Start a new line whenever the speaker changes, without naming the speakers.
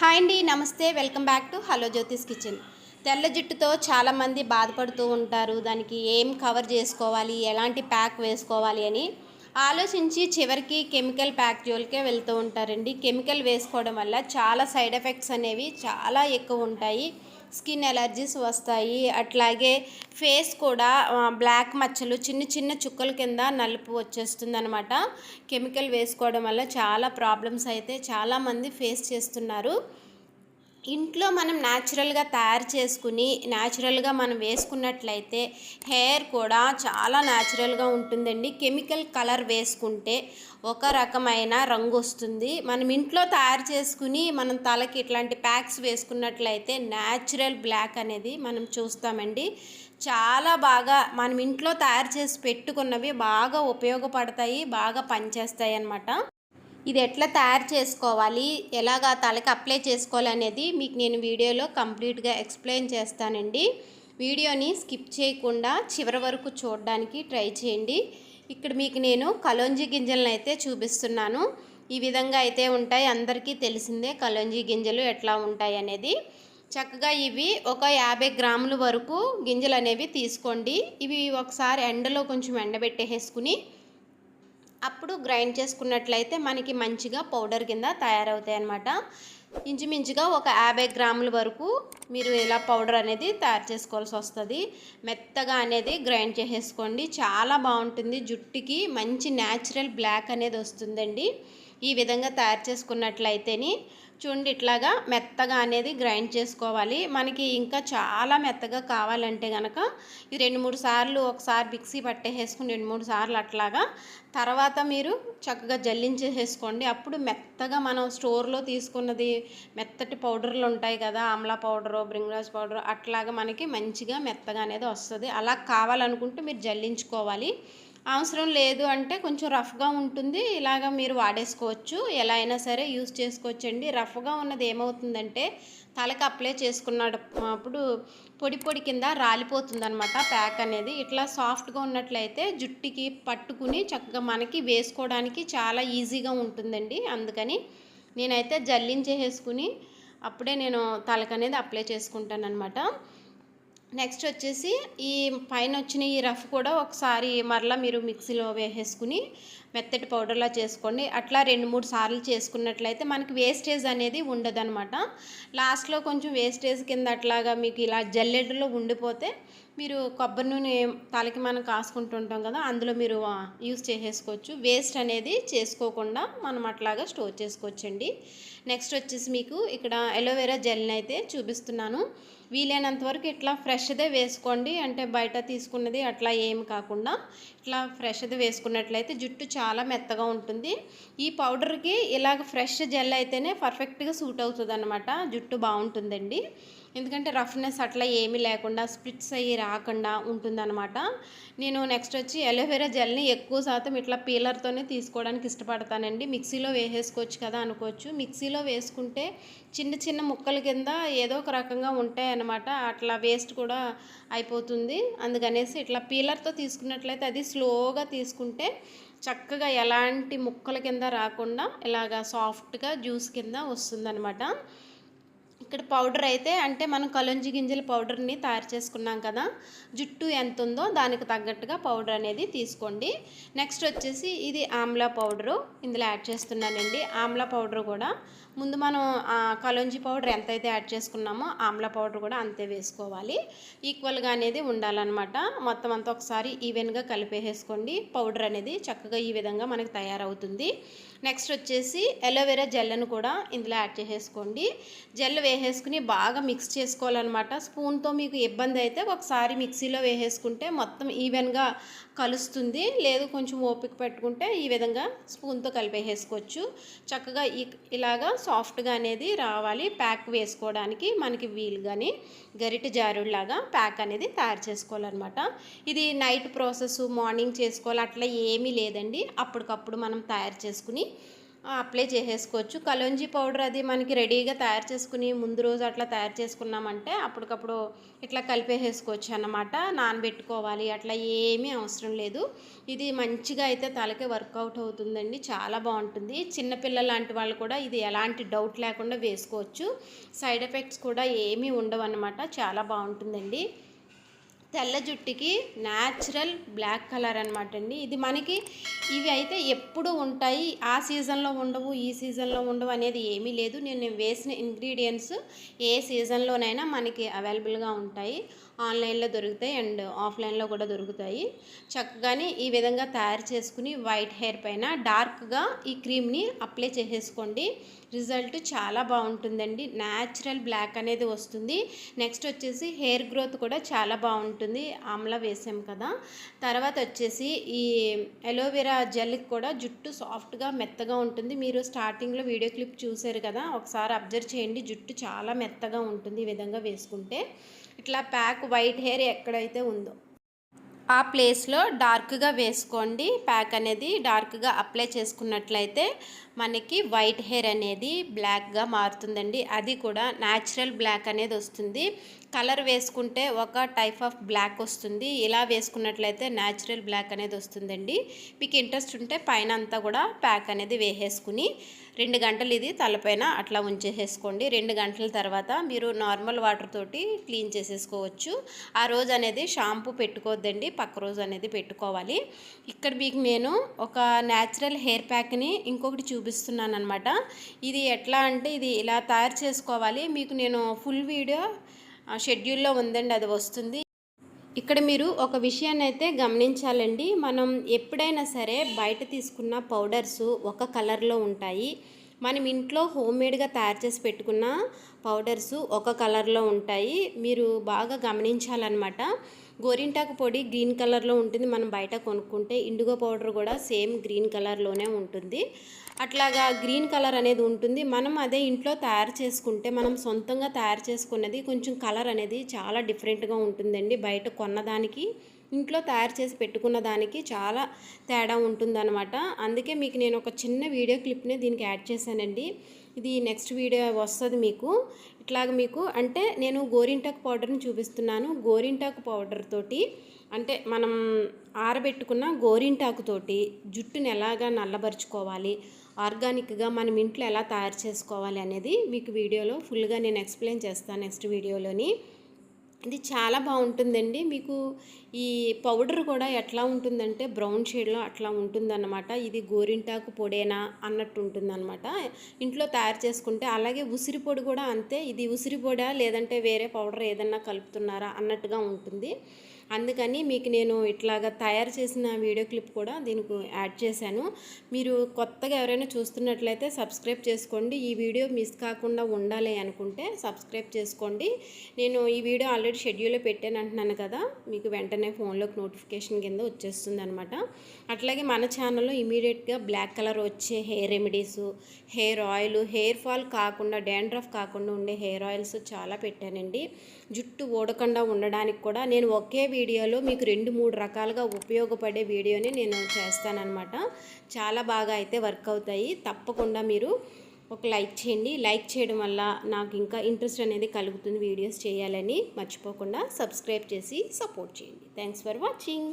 Hi అండి నమస్తే. Welcome back to hello Jyothish kitchen. తెల్ల జుట్టుతో చాలామంది బాధపడుతూ ఉంటారు. దానికి ఏం కవర్ చేసుకోవాలి? ఎలాంటి ప్యాక్ వేసుకోవాలి అని ఆలోచించి చివరికి కెమికల్ ప్యాక్ జోలికే వెళ్తూ ఉంటారండి. కెమికల్ వేసుకోవడం వల్ల చాలా సైడ్ ఎఫెక్ట్స్ అనేవి చాలా ఎక్కువ ఉంటాయి. స్కిన్ ఎలర్జీస్ వస్తాయి. అట్లాగే ఫేస్ కూడా బ్లాక్ మచ్చలు చిన్న చిన్న చుక్కల కింద నలుపు వచ్చేస్తుంది అనమాట కెమికల్ వేసుకోవడం వల్ల చాలా ప్రాబ్లమ్స్ అయితే చాలామంది ఫేస్ చేస్తున్నారు. ఇంట్లో మనం న్యాచురల్గా తయారు చేసుకుని న్యాచురల్గా మనం వేసుకున్నట్లయితే హెయిర్ కూడా చాలా న్యాచురల్గా ఉంటుందండి. కెమికల్ కలర్ వేసుకుంటే ఒక రకమైన రంగు వస్తుంది. మనం ఇంట్లో తయారు చేసుకుని మనం తలకి ఇట్లాంటి ప్యాక్స్ వేసుకున్నట్లయితే న్యాచురల్ బ్లాక్ అనేది మనం చూస్తామండి. చాలా బాగా మనం ఇంట్లో తయారు చేసి పెట్టుకున్నవి బాగా ఉపయోగపడతాయి బాగా పనిచేస్తాయి అన్నమాట ఇది ఎట్లా తయారు చేసుకోవాలి? ఎలాగా తలకి అప్లై చేసుకోవాలి అనేది మీకు నేను వీడియోలో కంప్లీట్గా ఎక్స్ప్లెయిన్ చేస్తానండి. వీడియోని స్కిప్ చేయకుండా చివరి వరకు చూడడానికి ట్రై చేయండి. ఇక్కడ మీకు నేను కలోంజి గింజలను అయితే చూపిస్తున్నాను. ఈ విధంగా అయితే ఉంటాయి. అందరికీ తెలిసిందే కలోంజి గింజలు ఎట్లా ఉంటాయి అనేది. చక్కగా ఇవి ఒక యాభై గ్రాముల వరకు గింజలు అనేవి తీసుకోండి. ఇవి ఒకసారి ఎండలో కొంచెం ఎండబెట్టేసుకుని అప్పుడు గ్రైండ్ చేసుకున్నట్లయితే మనకి మంచిగా పౌడర్ కింద తయారవుతాయి అన్నమాట. ఇంచుమించుగా ఒక యాభై గ్రాముల వరకు మీరు ఇలా పౌడర్ అనేది తయారు చేసుకోవాల్సి వస్తుంది. మెత్తగా అనేది గ్రైండ్ చేసేసుకోండి. చాలా బాగుంటుంది. జుట్టుకి మంచి న్యాచురల్ బ్లాక్ అనేది వస్తుందండి. ఈ విధంగా తయారు చేసుకున్నట్లయితేని చూడండి ఇట్లాగా మెత్తగా అనేది గ్రైండ్ చేసుకోవాలి. మనకి ఇంకా చాలా మెత్తగా కావాలంటే కనుక ఈ రెండు మూడు సార్లు ఒకసారి మిక్సీ పట్టేసేసుకుని రెండు మూడు సార్లు అట్లాగా తర్వాత మీరు చక్కగా జల్లించేసేసుకోండి. అప్పుడు మెత్తగా మనం స్టోర్లో తీసుకున్నది మెత్తటి పౌడర్లు ఉంటాయి కదా ఆమ్లా పౌడరు బ్రింగ్రాజ్ పౌడర్ అట్లాగా మనకి మంచిగా మెత్తగా అనేది వస్తుంది. అలా కావాలనుకుంటే మీరు జల్లించుకోవాలి. అవసరం లేదు అంటే కొంచెం రఫ్గా ఉంటుంది. ఇలాగ మీరు వాడేసుకోవచ్చు. ఎలా అయినా సరే యూస్ చేసుకోవచ్చండి. రఫ్గా ఉన్నది ఏమవుతుందంటే తలకి అప్లై చేసుకున్నప్పుడు పొడి పొడి కింద రాలిపోతుంది అనమాట ప్యాక్ అనేది. ఇట్లా సాఫ్ట్గా ఉన్నట్లయితే జుట్టుకి పట్టుకుని చక్కగా మనకి వేసుకోవడానికి చాలా ఈజీగా ఉంటుందండి. అందుకని నేనైతే జల్లించేసుకుని అప్పుడే నేను తలకనేది అప్లై చేసుకుంటాను అనమాట నెక్స్ట్ వచ్చేసి ఈ పైన వచ్చిన ఈ రఫ్ కూడా ఒకసారి మరలా మీరు మిక్సీలో వేసేసుకుని మెత్తటి పౌడర్లా చేసుకోండి అట్లా రెండు మూడు సార్లు చేసుకున్నట్లయితే మనకి వేస్టేజ్ అనేది ఉండదన్నమాట. లాస్ట్లో కొంచెం వేస్టేజ్ కింద అట్లాగా మీకు ఇలా జల్లెడలో ఉండిపోతే మీరు కొబ్బరి నూనె తలకి మనం కాసుకుంటుంటాం కదా అందులో మీరు యూస్ చేసేసుకోవచ్చు. వేస్ట్ అనేది చేసుకోకుండా మనం అట్లాగా స్టోర్ చేసుకోవచ్చండి. నెక్స్ట్ వచ్చేసి మీకు ఇక్కడ ఎలోవెరా జెల్ని అయితే చూపిస్తున్నాను. వీలైనంత వరకు ఇట్లా ఫ్రెష్దే వేసుకోండి. అంటే బయట తీసుకున్నది అట్లా ఏం కాకుండా ఇట్లా ఫ్రెష్ది వేసుకున్నట్లయితే జుట్టు చాలా మెత్తగా ఉంటుంది. ఈ పౌడర్కి ఇలాగ ఫ్రెష్ జెల్ అయితేనే పర్ఫెక్ట్గా సూట్ అవుతుంది అనమాట జుట్టు బాగుంటుందండి. ఎందుకంటే రఫ్నెస్ అట్లా ఏమీ లేకుండా స్ప్లిట్స్ అయ్యి రాకుండా ఉంటుందన్నమాట. నేను నెక్స్ట్ వచ్చి ఎలోవెరా జెల్ని ఎక్కువ శాతం ఇట్లా పీలర్తోనే తీసుకోవడానికి ఇష్టపడతానండి. మిక్సీలో వేసేసుకోవచ్చు కదా అనుకోవచ్చు. మిక్సీలో వేసుకుంటే చిన్న చిన్న ముక్కల కింద ఏదో ఒక రకంగా ఉంటాయి అన్నమాట అట్లా వేస్ట్ కూడా అయిపోతుంది. అందుకనేసి ఇట్లా పీలర్తో తీసుకున్నట్లయితే అది స్లోగా తీసుకుంటే చక్కగా ఎలాంటి ముక్కల కింద రాకుండా ఇలాగా సాఫ్ట్గా జ్యూస్ కింద వస్తుందనమాట ఇక్కడ పౌడర్ అయితే అంటే మనం కలుంజి గింజల పౌడర్ని తయారు చేసుకున్నాం కదా జుట్టు ఎంత ఉందో దానికి తగ్గట్టుగా పౌడర్ అనేది తీసుకోండి. నెక్స్ట్ వచ్చేసి ఇది ఆమ్లా పౌడరు ఇందులో యాడ్ చేస్తున్నానండి. ఆమ్లా పౌడర్ కూడా ముందు మనం ఆ పౌడర్ ఎంతైతే యాడ్ చేసుకున్నామో ఆమ్లా పౌడర్ కూడా అంతే వేసుకోవాలి. ఈక్వల్గా అనేది ఉండాలన్నమాట. మొత్తం అంతా ఒకసారి ఈవెన్గా కలిపేసేసుకోండి. పౌడర్ అనేది చక్కగా ఈ విధంగా మనకు తయారవుతుంది. నెక్స్ట్ వచ్చేసి ఎలోవెరా జెల్ను కూడా ఇందులో యాడ్ చేసేసుకోండి. జెల్ వేసేసుకుని బాగా మిక్స్ చేసుకోవాలన్నమాట. స్పూన్తో మీకు ఇబ్బంది అయితే ఒకసారి మిక్సీలో వేసేసుకుంటే మొత్తం ఈవెన్గా కలుస్తుంది. లేదు కొంచెం ఓపిక పెట్టుకుంటే ఈ విధంగా స్పూన్తో కలిపేసేసుకోవచ్చు. చక్కగా ఈ- ఇలాగా సాఫ్ట్గా అనేది రావాలి. ప్యాక్ వేసుకోవడానికి మనకి వీలుగాని గరిట జారుడులాగా ప్యాక్ అనేది తయారు చేసుకోవాలన్నమాట. ఇది నైట్ ప్రాసెస్ మార్నింగ్ చేసుకోవాలి. అట్లా ఏమీ లేదండి. అప్పటికప్పుడు మనం తయారు చేసుకుని అప్లై చేసేసుకోవచ్చు. కలోంజీ పౌడర్ అది మనకి రెడీగా తయారు చేసుకుని ముందు రోజు అట్లా తయారు చేసుకున్నామంటే అప్పటికప్పుడు ఇట్లా కలిపేసేసుకోవచ్చు అన్నమాట. నానబెట్టుకోవాలి అట్లా ఏమీ అవసరం లేదు. ఇది మంచిగా అయితే తలకే వర్కౌట్ అవుతుందండి చాలా బాగుంటుంది. చిన్నపిల్లల లాంటి వాళ్ళు కూడా ఇది ఎలాంటి డౌట్ లేకుండా వేసుకోవచ్చు. సైడ్ ఎఫెక్ట్స్ కూడా ఏమీ ఉండవు అన్నమాట చాలా బాగుంటుందండి. తెల్ల జుట్టుకి న్యాచురల్ బ్లాక్ కలర్ అనమాట అండి. ఇది మనకి ఇవి అయితే ఎప్పుడు ఉంటాయి ఆ సీజన్లో ఉండవు ఈ సీజన్లో ఉండవు అనేది ఏమీ లేదు. నేను వేసిన ఇంగ్రీడియంట్స్ ఏ సీజన్లోనైనా మనకి అవైలబుల్గా ఉంటాయి. ఆన్లైన్లో దొరుకుతాయి అండ్ ఆఫ్లైన్లో కూడా దొరుకుతాయి. చక్కగానే ఈ విధంగా తయారు చేసుకుని వైట్ హెయిర్ పైన డార్క్గా ఈ క్రీమ్ని అప్లై చేసేసుకోండి. రిజల్ట్ చాలా బాగుంటుందండి. న్యాచురల్ బ్లాక్ అనేది వస్తుంది. నెక్స్ట్ వచ్చేసి హెయిర్ గ్రోత్ కూడా చాలా బాగుంటుంది. ఆమ్లా వేసాం కదా. తర్వాత వచ్చేసి ఈ ఎలోవెరా జెల్కి కూడా జుట్టు సాఫ్ట్గా మెత్తగా ఉంటుంది. మీరు స్టార్టింగ్లో వీడియో క్లిప్ చూసారు కదా ఒకసారి అబ్జర్వ్ చేయండి. జుట్టు చాలా మెత్తగా ఉంటుంది ఈ విధంగా వేసుకుంటే. ఇట్లా ప్యాక్ వైట్ హెయిర్ ఎక్కడైతే ఉందో. ఆ ప్లేస్లో డార్క్గా వేసుకోండి. ప్యాక్ అనేది డార్క్గా అప్లై చేసుకున్నట్లయితే మనకి వైట్ హెయిర్ అనేది బ్లాక్గా మారుతుందండి. అది కూడా న్యాచురల్ బ్లాక్ అనేది వస్తుంది. కలర్ వేసుకుంటే ఒక టైప్ ఆఫ్ బ్లాక్ వస్తుంది. ఇలా వేసుకున్నట్లయితే న్యాచురల్ బ్లాక్ అనేది వస్తుందండి. మీకు ఇంట్రెస్ట్ ఉంటే పైన అంతా కూడా ప్యాక్ అనేది వేసేసుకుని రెండు గంటలు ఇది తలపైన అట్లా ఉంచేసేసుకోండి. రెండు గంటల తర్వాత మీరు నార్మల్ వాటర్ తోటి క్లీన్ చేసేసుకోవచ్చు. ఆ రోజు అనేది షాంపూ పెట్టుకోవద్దండి. పక్క రోజు అనేది పెట్టుకోవాలి. ఇక్కడ మీకు నేను ఒక న్యాచురల్ హెయిర్ ప్యాక్ని ఇంకొకటి చూపిస్తున్నాను అనమాట ఇది ఎట్లా అంటే ఇది ఇలా తయారు చేసుకోవాలి. మీకు నేను ఫుల్ వీడియో షెడ్యూల్లో ఉందండి. అది వస్తుంది. ఇక్కడ మీరు ఒక విషయాన్ని అయితే గమనించాలండి. మనం ఎప్పుడైనా సరే బయట తీసుకున్న పౌడర్స్ ఒక కలర్లో ఉంటాయి. మనం ఇంట్లో హోమ్ మేడ్గా తయారు చేసి పెట్టుకున్న పౌడర్స్ ఒక కలర్లో ఉంటాయి. మీరు బాగా గమనించాలన్నమాట. గోరింటాకు పొడి గ్రీన్ కలర్లో ఉంటుంది. మనం బయట కొనుక్కుంటే ఇండిగో పౌడర్ కూడా సేమ్ గ్రీన్ కలర్లోనే ఉంటుంది. అట్లాగా గ్రీన్ కలర్ అనేది ఉంటుంది. మనం అదే ఇంట్లో తయారు చేసుకుంటే మనం సొంతంగా తయారు చేసుకున్నది కొంచెం కలర్ అనేది చాలా డిఫరెంట్గా ఉంటుందండి. బయట కొన్నదానికి ఇంట్లో తయారు చేసి పెట్టుకున్న దానికి చాలా తేడా ఉంటుందన్నమాట. అందుకే మీకు నేను ఒక చిన్న వీడియో క్లిప్ని దీనికి యాడ్ చేశానండి. ఇది నెక్స్ట్ వీడియో వస్తుంది మీకు. ఇట్లాగ మీకు అంటే నేను గోరింటాకు పౌడర్ని చూపిస్తున్నాను. గోరింటాకు పౌడర్ తోటి అంటే మనం ఆరబెట్టుకున్న గోరింటాకుతోటి జుట్టుని ఎలాగా నల్లబరుచుకోవాలి ఆర్గానిక్గా మనం ఇంట్లో ఎలా తయారు చేసుకోవాలి అనేది మీకు వీడియోలో ఫుల్గా నేను ఎక్స్ప్లెయిన్ చేస్తాను నెక్స్ట్ వీడియోలోని. ఇది చాలా బాగుంటుందండి. మీకు ఈ పౌడర్ కూడా ఎట్లా ఉంటుందంటే బ్రౌన్ షేడ్లో అట్లా ఉంటుందన్నమాట. ఇది గోరింటాకు పొడేనా అన్నట్టు ఉంటుందన్నమాట. ఇంట్లో తయారు చేసుకుంటే అలాగే ఉసిరి పొడి కూడా అంతే. ఇది ఉసిరి పొడా లేదంటే వేరే పౌడర్ ఏదన్నా కలుపుతున్నారా అన్నట్టుగా ఉంటుంది. అందుకని మీకు నేను ఇట్లాగా తయారు చేసిన వీడియో క్లిప్ కూడా దీనికి యాడ్ చేశాను. మీరు కొత్తగా ఎవరైనా చూస్తున్నట్లయితే సబ్స్క్రైబ్ చేసుకోండి. ఈ వీడియో మిస్ కాకుండా ఉండాలి అనుకుంటే సబ్స్క్రైబ్ చేసుకోండి. నేను ఈ వీడియో ఆల్రెడీ షెడ్యూల్లో పెట్టాను అంటున్నాను కదా మీకు వెంటనే ఫోన్లోకి నోటిఫికేషన్ కింద వచ్చేస్తుంది అనమాట అట్లాగే మన ఛానల్లో ఇమీడియట్గా బ్లాక్ కలర్ వచ్చే hair remedies hair oil hair fall కాకుండా డాండ్రఫ్ కాకుండా ఉండే హెయిర్ ఆయిల్స్ చాలా పెట్టానండి. జుట్టు ఊడకుండా ఉండడానికి కూడా నేను ఒకే వీడియోలో మీకు రెండు మూడు రకాలుగా ఉపయోగపడే వీడియోని నేను చేస్తానన్నమాట. చాలా బాగా అయితే వర్క్ అవుతాయి. తప్పకుండా మీరు ఒక లైక్ చేయండి. లైక్ చేయడం వల్ల నాకు ఇంకా ఇంట్రెస్ట్ అనేది కలుగుతుంది వీడియోస్ చేయాలని. మర్చిపోకుండా సబ్స్క్రైబ్ చేసి సపోర్ట్ చేయండి. Thanks for watching.